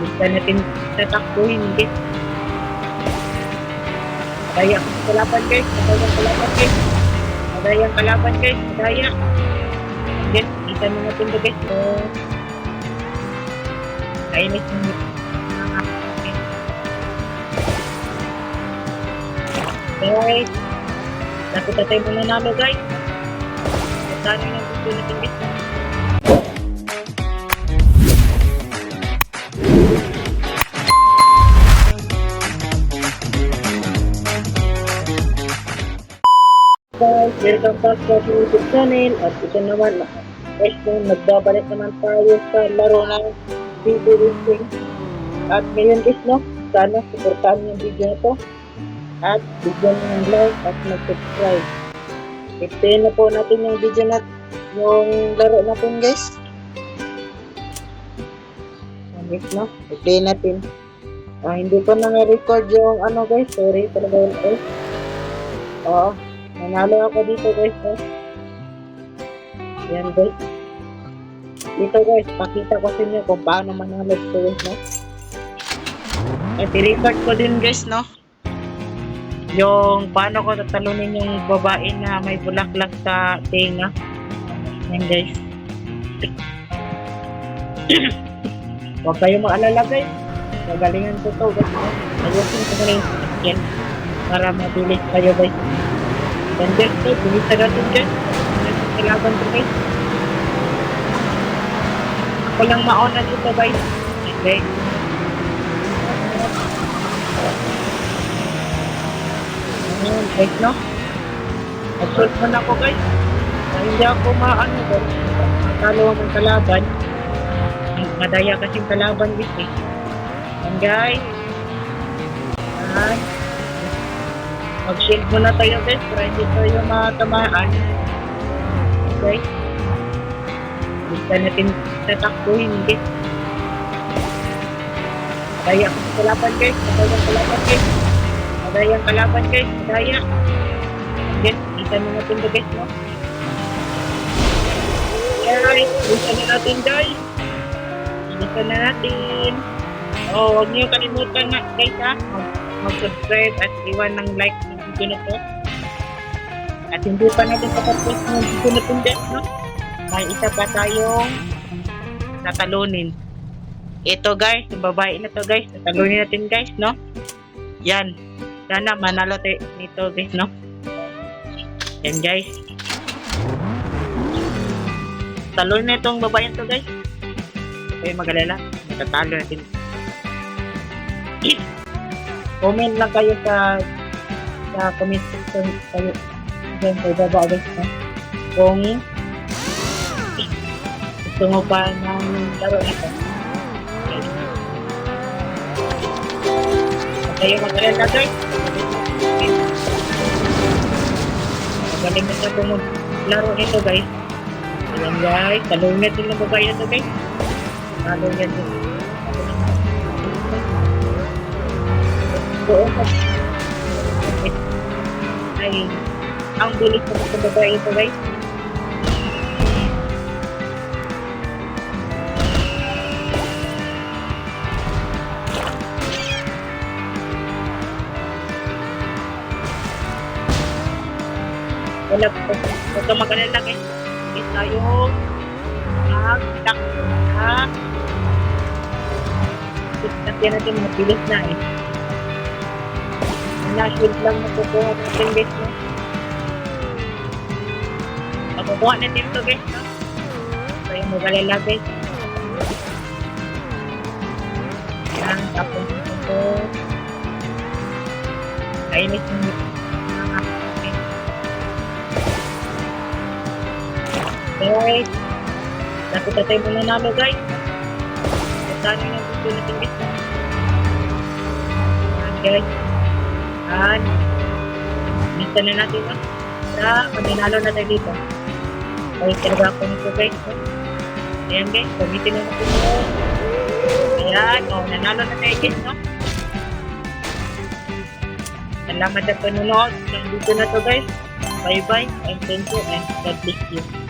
Basta natin tatakbuhin, hindi. Madaya ang kalaban guys, madaya ang kalaban guys. Madaya ang kalaban guys, madaya. Yes, isa na natin to guys. So, kainis yung Guys, dapat na tayo mananalo guys. Sana yung gusto natin guys. Guys, welcome back sa ating YouTube channel. At ito naman guys kung nagbabalik naman tayo sa laro ng video listing at ngayon guys no sana supportahan yung video na to. At bigyan nyo ng like at mag-subscribe. Ipin na po natin yung video na yung laro natin guys. Guys no. I-play natin. Ah, hindi ko na record yung ano guys. Sorry talaga yun guys oo Nanalo ako dito guys. Oh. Yan guys. Dito guys, pakita ko sa inyo kung paano manalo dito guys. No? At i-record ko din guys, no? Yung paano ko tatalunin yung babae na may bulaklak sa tenga. Yan guys. Huwag kayong maalala guys. Gagalingan ko to guys. Ayusin ko na yung yan. Para mabilis kayo guys. Yan guys, no? Bumisa natin guys. Kailangan ko guys. Ako lang mauna dito guys. Okay. Ayan guys, no? Mag-shoot muna ako guys. Hindi ako maano guys. Matalo ang kalaban. Madaya kasing kalaban guys eh. Yan guys. Mag-shield muna tayo guys para hindi tayo matamaan. Okay. Basta natin tatakbuhin guys. Madaya ang kalaban guys. Madaya ang kalaban guys. Madaya ang kalaban guys. Madaya. Yes, isa na natin to guys no. Guys, isa na natin guys. Isa na natin. Oh, huwag niyo kalimutan na guys ha. Mag- mag-subscribe at iwan ng like na to. At hindi pa natin tapos ng na to guys, no? May isa pa tayong tatalunin. Ito guys, yung babae na to guys, tatalunin natin guys, no? Yan. Sana manalo tayo nito guys, no? Yan guys. Talunin na itong babae na to guys. Okay, magalala. Matatalo natin. comment lang kayo sa sa comment section kayo. Dyan sa baba guys no? kung gusto mo pa ng laro Huwag kayo mag-alala guys magaling na siya kung laro nito guys. Ayan guys talong natin ng babae na to guys talong natin Oo. Ay, ang bilis ko sa babae ito guys. Wala po. Huwag ka mag-alala guys. Tayo. Mag-takbo na. Kasi natin mabilis na eh. Na-shield lang makukuha natin guys no. Makukuha natin to guys no. So yung magalala guys. Yan, tapos ito. Kainis yung Guys, dapat na tayo mananalo guys. Sana yung gusto natin guys. guys. Yan. Basta na natin no? Sa maninalo na tayo dito. Ay, talaga ako nito guys. No? Ayan guys, gamitin na natin ito. Ayan, o, nanalo na tayo guys, no? Salamat sa panonood ng na to guys. Bye-bye and thank you and God bless you.